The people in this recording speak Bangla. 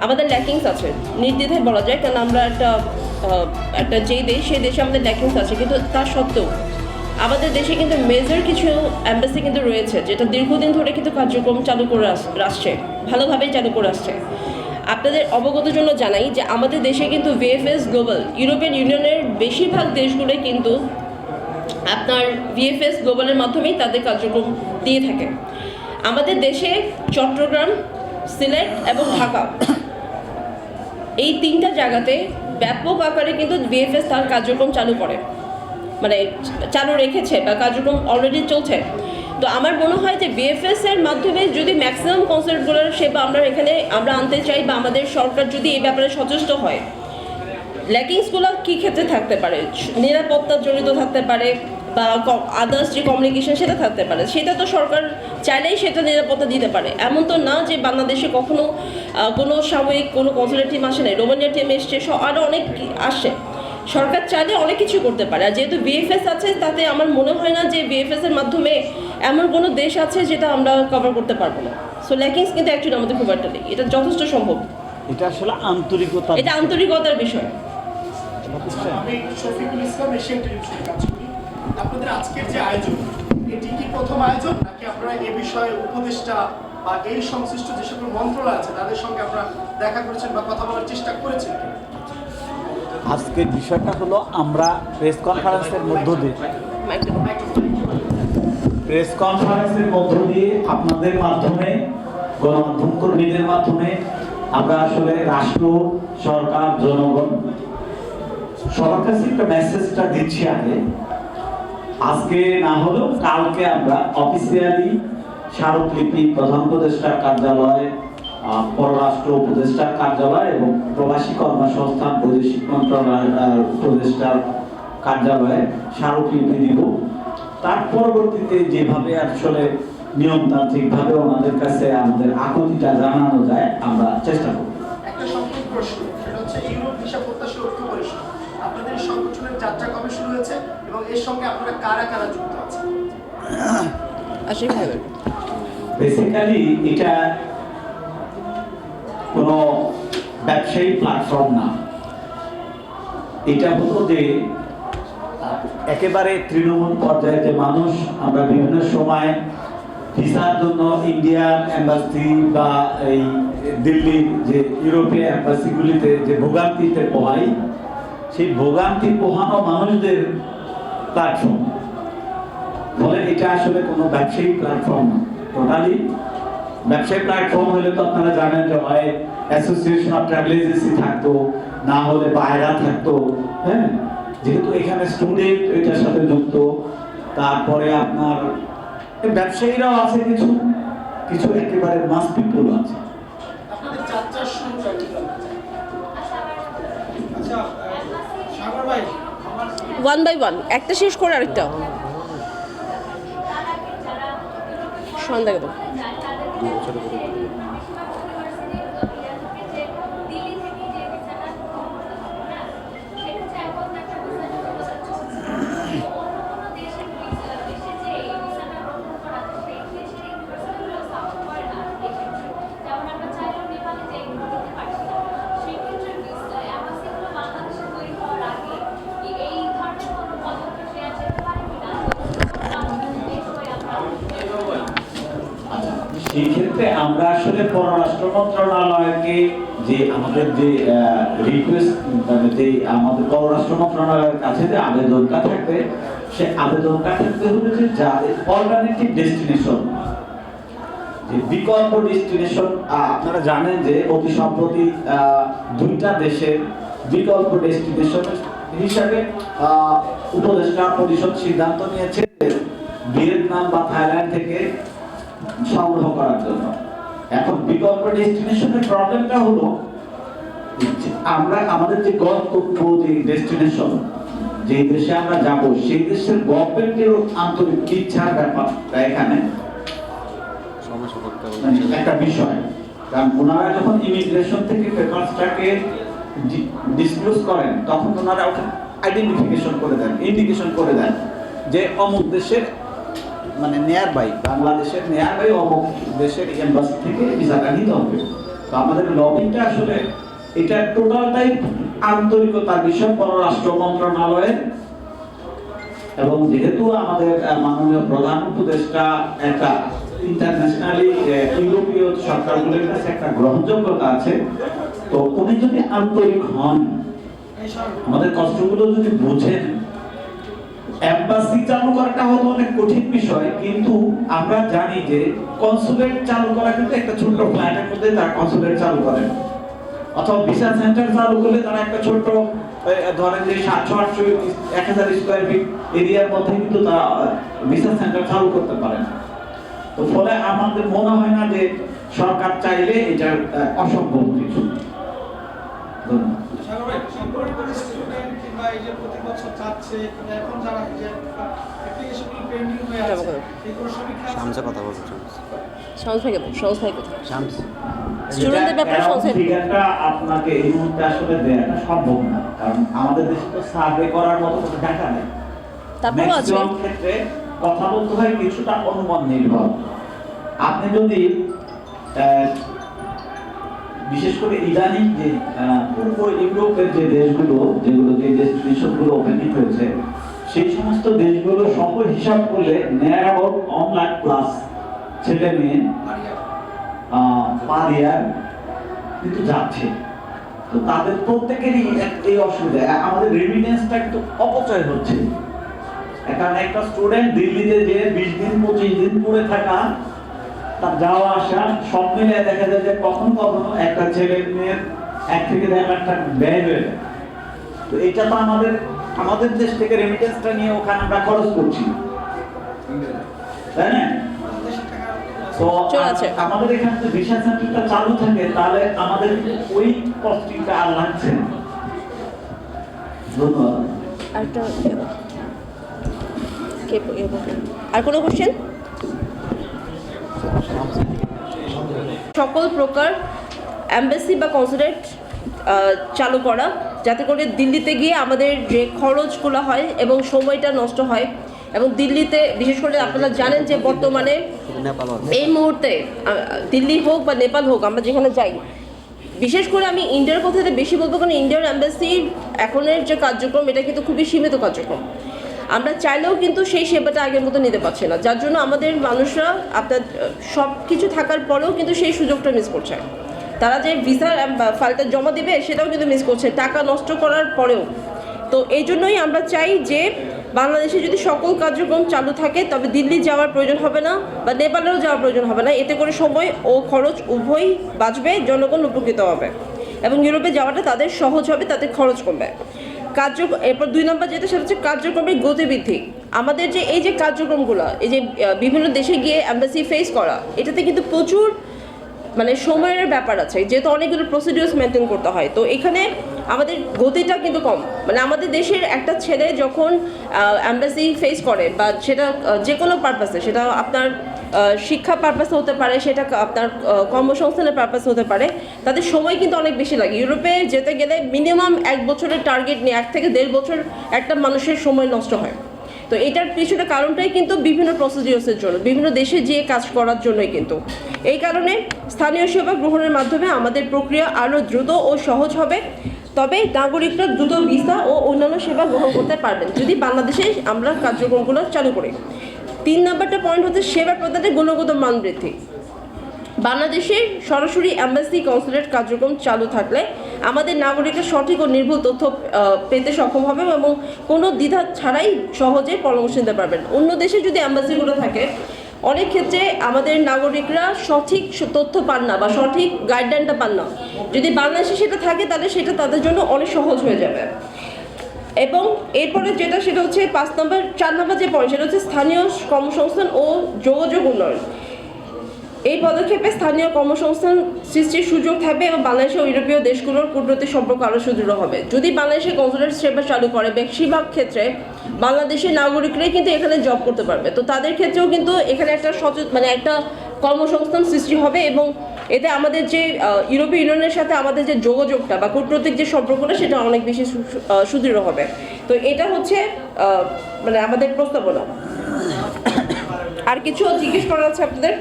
আমাদের ল্যাকিংস আছে। নির্দ্বিধায় বলা যায়, কারণ আমরা একটা একটা যেই দেশ, সেই দেশে আমাদের ল্যাকিংস আছে, কিন্তু তা সত্ত্বেও আমাদের দেশে কিন্তু মেজর কিছু অ্যাম্বাসি কিন্তু রয়েছে, যেটা দীর্ঘদিন ধরে কিন্তু কার্যক্রম চালু করে আস- আসছে, ভালোভাবেই চালু করে আসছে। আপনাদের অবগত জন্য জানাই যে আমাদের দেশে কিন্তু ভিএফএস গ্লোবাল ইউরোপিয়ান ইউনিয়নের বেশিরভাগ দেশগুলো কিন্তু আপনার ভিএফএস গ্লোবালের মাধ্যমেই তাদের কার্যক্রম দিয়ে থাকে। আমাদের দেশে চট্টগ্রাম, সিলেট এবং ঢাকা এই তিনটা জায়গাতে ব্যাপক আকারে কিন্তু বিএফএস তার কার্যক্রম চালু করে। মানে চালু রেখেছে বা কার্যক্রম অলরেডি চলছে। তো আমার মনে হয় যে বিএফএস এর মাধ্যমে যদি ম্যাক্সিমাম কনসার্টগুলোর সেবা আমরা এখানে আমরা আনতে চাই বা আমাদের সরকার যদি এই ব্যাপারে সচেষ্ট হয়। ল্যাকিংসগুলো কী ক্ষেত্রে থাকতে পারে? নিরাপত্তা জড়িত থাকতে পারে। বা আদার্স যে কমিউনিকেশন সেটা থাকতে পারে। সেটা তো সরকার চাইলেই সেটা নিরাপত্তা দিতে পারে। এমন তো না যে বাংলাদেশে কখনো কোনো সাময়িক কোনো কনসুলেট টিম আসে নাই। রোমানিয়া টিম এসছে আরও অনেক আসে। সরকার চাইলে অনেক কিছু করতে পারে। আর যেহেতু বিএফএস আছে তাতে আমার মনে হয় না যে বিএফএস এর মাধ্যমে এমন কোনো দেশ আছে যেটা আমরা কভার করতে পারব না। সো ল্যাকিংস কিন্তু অ্যাকচুয়ালি আমাদের খুব একটা নেই। এটা যথেষ্ট সম্ভব। এটা আসলে আন্তরিকতা এটা আন্তরিকতার বিষয়। আপনাদের আজকের যে আয়োজন এটি কি প্রথম আয়োজন? নাকি আপনারা এ বিষয়ে উপদেষ্টা বা এই সংশ্লিষ্ট যে সকল মন্ত্রণালয় আছে তাদের সঙ্গে আপনারা দেখা করেছেন বা কথা বলার চেষ্টা করেছেন আজকের বিষয়টা হলো আমরা প্রেস কনফারেন্সের মধ্য দিয়ে প্রেস কনফারেন্সের মধ্য দিয়ে আপনাদের মাধ্যমে গণমাধ্যম কর্মীদের মাধ্যমে আমরা আসলে রাষ্ট্র সরকার জনগণ সবার কাছে একটা মেসেজটা দিচ্ছি আগে। আজকে না হলেও কালকে আমরা অফিসিয়ালি স্মারকলিপি প্রধান উপদেষ্টার কার্যালয় পররাষ্ট্র উপদেষ্টার কার্যালয় এবং প্রবাসী কর্মসংস্থান বৈদেশিক মন্ত্রণালয় আহ, উপদেষ্টার কার্যালয়ে স্মারকলিপি দিব। তার পরবর্তীতে যেভাবে আসলে নিয়মতান্ত্রিকভাবে ওনাদের কাছে আমাদের আকুতিটা জানানো যায় আমরা চেষ্টা করব। এর সঙ্গে আপনারা কারা কারা যুক্ত আছেন? আশিক ভাই বেসিক্যালি এটা কোনো ব্যবসায়ী প্ল্যাটফর্ম না। এটা হলো যে একেবারে তৃণমূল পর্যায়ে যে মানুষ আমরা বিভিন্ন সময় ভিসার জন্য ইন্ডিয়ান এম্বাসি বা এই দিল্লির যে ইউরোপীয় এম্বাসিগুলিতে যে ভোগান্তিতে পোহাই সেই ভোগান্তি পোহানো মানুষদের প্ল্যাটফর্ম বলে, এটা আসলে কোনো ব্যবসায়িক প্ল্যাটফর্ম না। টোটালি ব্যবসায়িক প্ল্যাটফর্ম হলে তো আপনারা জানেন যে হয় অ্যাসোসিয়েশন অফ ট্রাভেল এজেন্সি থাকতো, না হলে বাইরা থাকতো হ্যাঁ? যেহেতু এখানে স্টুডেন্ট এটার সাথে যুক্ত। তারপরে আপনার ব্যবসায়ীরাও আছে কিছু কিছু একেবারে মাস পিপুল আছে। ওয়ান বাই ওয়ান একটা শেষ করে আরেকটা। সন্ধ্যা এই ধরনের কোনো পদক্ষেপ নেওয়া যেতে পারে কিনা সেই ক্ষেত্রে আমরা আসলে পররাষ্ট্র মন্ত্রণালয়কে যে আমাদের যে রিকোয়েস্ট মানে যে আমাদের পররাষ্ট্র মন্ত্রণালয়ের কাছে যে আবেদনটা থাকবে, সে আবেদনটা থাকবে হলো যে যাদের অল্টারনেটিভ ডেস্টিনেশন যে বিকল্প ডেস্টিনেশন আপনারা জানেন যে অতি সম্প্রতি দুইটা দেশের বিকল্প ডেস্টিনেশন হিসাবে উপদেষ্টা পরিষদ সিদ্ধান্ত নিয়েছে ভিয়েতনাম বা থাইল্যান্ড থেকে সংগ্রহ করার জন্য। এখন বিকল্প ডেস্টিনেশনের প্রবলেমটা হলো আমরা আমাদের যে গন্তব্য যে ডেস্টিনেশন যে দেশে আমরা যাব সেই দেশের গভর্নমেন্টের আন্তরিক ইচ্ছার ব্যাপারটা এখানে। মানে একটা বিষয় কারণ ওনারা যখন ইমিগ্রেশন থেকে পেপারসটাকে ডিসক্লোজ করেন তখন ওনারা আইডেন্টিফিকেশন করে দেন ইন্ডিকেশন করে দেন যে অমুক দেশের মানে নেয়ার বাই বাংলাদেশের নেয়ার বাই অমুক দেশের এম্বাসি থেকে ভিসাটা নিতে হবে। তো আমাদের লবিংটা আসলে এটা টোটালটাই আন্তরিকতার বিষয় পররাষ্ট্র মন্ত্রণালয়ের। এবং যেহেতু আমাদের মাননীয় প্রধান উপদেষ্টা একটা ইন্টারন্যাশনালি ইউরোপীয় সরকারগুলোর কাছে একটা গ্রহণযোগ্যতা আছে, তো উনি যদি আন্তরিক হন, আমাদের কষ্টগুলো যদি বুঝেন এম্বাসি চালু করাটা হয়তো অনেক কঠিন বিষয়, কিন্তু আমরা জানি যে কনসুলেট চালু করা কিন্তু একটা ছোট্ট ফ্ল্যাটের মধ্যে তারা কনসুলেট চালু করেন অথবা ভিসা সেন্টার চালু করলে তারা একটা ছোট্ট ধরেন যে সাতশো আটশো এক হাজার স্কোয়ার ফিট এরিয়ার মধ্যে কিন্তু তারা ভিসা সেন্টার চালু করতে পারেন তো ফলে আমাদের মনে হয় না যে সরকার চাইলে এটা অসম্ভব কিছু। ধন্যবাদ। যাচ্ছে এখন যারা যে অ্যাপ্লিকেশনগুলো পেন্ডিং হয়ে আছে এই সমীক্ষা শামসে কথা বলছো শামস। ভাই কেমন? সহজ ভাই কোথায়? শামস। স্টুডেন্টদের ব্যাপারে এরকম সংশয় ফিগারটা আপনাকে এই মুহূর্তে আসলে দেওয়াটা সম্ভব না। কারণ আমাদের দেশে তো সার্ভে করার মতো কোনো ডাটা নেই। তারপরেও আছে। ম্যাক্সিমাম ক্ষেত্রে কথা বলতে হয় কিছুটা অনুমান নির্ভর। আপনি যদি আহ, বিশেষ করে ইদানিং যে পূর্ব ইউরোপের যে দেশগুলো যেগুলো যে ডেস্টিনেশনগুলো ওপেনিং হয়েছে, সেই সমস্ত দেশগুলো সব হিসাব করলে নেয়ার অ্যাবাউট লাখ প্লাস ছেলে মেয়ে পার ইয়ার কিন্তু যাচ্ছে। তো তাদের প্রত্যেকেরই এই অসুবিধা। আমাদের রেমিটেন্সটা কিন্তু অপচয় হচ্ছে। একটা স্টুডেন্ট দিল্লিতে যে বিশ দিন, পঁচিশ দিন পড়ে থাকা তার যাওয়া আসা সব মিলে দেখা যায় যে কখন কখনো একটা ছেলে মেয়ের এক থেকে দেড় লাখ টাকা ব্যয় হয়ে যায়। তো এটা তো আমাদের আমাদের দেশ থেকে রেমিটেন্সটা নিয়ে ওখানে আমরা খরচ করছি। তাই না? আমাদের তো এখানে যদি ভিসা সেন্টারটা চালু থাকে তাহলে আমাদের ওই কস্টিংটা আর লাগছে না। ধন্যবাদ? আর কোনো কোশ্চেন সকল প্রকার অ্যাম্বাসি বা কনসুলেট চালু করা। যাতে করে দিল্লিতে গিয়ে আমাদের যে খরচগুলো হয় এবং সময়টা নষ্ট হয় এবং দিল্লিতে, বিশেষ করে আপনারা জানেন যে বর্তমানে এই মুহূর্তে দিল্লি হোক বা নেপাল হোক, আমরা যেখানে যাই, বিশেষ করে আমি ইন্ডিয়ার কথাতে বেশি বলব কারণ ইন্ডিয়ার অ্যাম্বাসির এখনের যে কার্যক্রম, এটা কিন্তু খুবই সীমিত কার্যক্রম। আমরা চাইলেও কিন্তু সেই সেবাটা আগের মতো নিতে পারছি না। যার জন্য আমাদের মানুষরা আপনার সব কিছু থাকার পরেও কিন্তু সেই সুযোগটা মিস করছে। তারা যে ভিসার ফাইলটা জমা দেবে সেটাও কিন্তু মিস করছে, টাকা নষ্ট করার পরেও। তো এই জন্যই আমরা চাই যে বাংলাদেশে যদি সকল কার্যক্রম চালু থাকে, তবে দিল্লি যাওয়ার প্রয়োজন হবে না বা নেপালেও যাওয়ার প্রয়োজন হবে না। এতে করে সময় ও খরচ উভয়ই বাঁচবে, জনগণ উপকৃত হবে। এবং ইউরোপে যাওয়াটা তাদের সহজ হবে তাদের খরচ কমবে। কার্য এরপর দুই নম্বর যেটা, সেটা হচ্ছে কার্যক্রমের গতিবিধি। আমাদের যে এই যে কার্যক্রমগুলো, এই যে বিভিন্ন দেশে গিয়ে অ্যাম্বাসি ফেস করা, এটাতে কিন্তু প্রচুর মানে সময়ের ব্যাপার আছে। যেহেতু অনেকগুলো প্রসিডিউরস মেনটেন করতে হয়, তো এখানে আমাদের গতিটা কিন্তু কম। মানে আমাদের দেশের একটা ছেলে যখন অ্যাম্বাসি ফেস করে, বা সেটা যে কোনো পারপাসে সেটা আপনার শিক্ষা পারপাসে হতে পারে, সেটা আপনার কর্মসংস্থানের পারপাসে হতে পারে, তাদের সময় কিন্তু অনেক বেশি লাগে। ইউরোপে যেতে গেলে মিনিমাম এক বছরের টার্গেট নিয়ে, এক থেকে দেড় বছর একটা মানুষের সময় নষ্ট হয়। তো এটার পিছনে কারণটাই কিন্তু বিভিন্ন প্রসিডিওসের জন্য, বিভিন্ন দেশে যেয়ে কাজ করার জন্যই কিন্তু। এই কারণে স্থানীয় সেবা গ্রহণের মাধ্যমে আমাদের প্রক্রিয়া আরও দ্রুত ও সহজ হবে। তবে নাগরিকরা দ্রুত ভিসা ও অন্যান্য সেবা গ্রহণ করতে পারবেন। যদি বাংলাদেশে আমরা কার্যক্রমগুলো চালু করি তিন নম্বরটা পয়েন্ট হচ্ছে সেবা প্রদানের গুণগত মান বৃদ্ধি। বাংলাদেশের সরাসরি অ্যাম্বাসি কনসুলেট কার্যক্রম চালু থাকলে আমাদের নাগরিকরা সঠিক ও নির্ভুল তথ্য পেতে সক্ষম হবে এবং কোনো দ্বিধা ছাড়াই সহজে পরামর্শ নিতে পারবেন। অন্য দেশে যদি অ্যাম্বাসিগুলো থাকে, অনেক ক্ষেত্রে আমাদের নাগরিকরা সঠিক তথ্য পান না বা সঠিক গাইডলাইনটা পান না। যদি বাংলাদেশে সেটা থাকে, তাহলে সেটা তাদের জন্য অনেক সহজ হয়ে যাবে। এবং এরপরে যেটা সেটা হচ্ছে পাঁচ নম্বর, চার নম্বর যে পয়েন্ট, সেটা হচ্ছে স্থানীয় কর্মসংস্থান ও যোগাযোগ উন্নয়ন। এই পদক্ষেপে স্থানীয় কর্মসংস্থান সৃষ্টির সুযোগ থাকবে এবং বাংলাদেশ ও ইউরোপীয় দেশগুলোর কূটনৈতিক সম্পর্ক আরও সুদৃঢ় হবে। যদি বাংলাদেশে কনসুলেট সেবা চালু করে, বেশিরভাগ ক্ষেত্রে বাংলাদেশের নাগরিকরাই কিন্তু এখানে জব করতে পারবে। তো তাদের ক্ষেত্রেও কিন্তু এখানে একটা সচেত মানে একটা কর্মসংস্থান সৃষ্টি হবে এবং এতে আমাদের যে ইউরোপীয় ইউনিয়নের সাথে আমাদের যে যোগাযোগটা বা কূটনৈতিক যে সম্পর্কটা, সেটা অনেক বেশি সুদৃঢ় হবে। তো এটা হচ্ছে মানে আমাদের প্রস্তাবনা। আর কিছু জিজ্ঞেস করা আছে আপনাদের?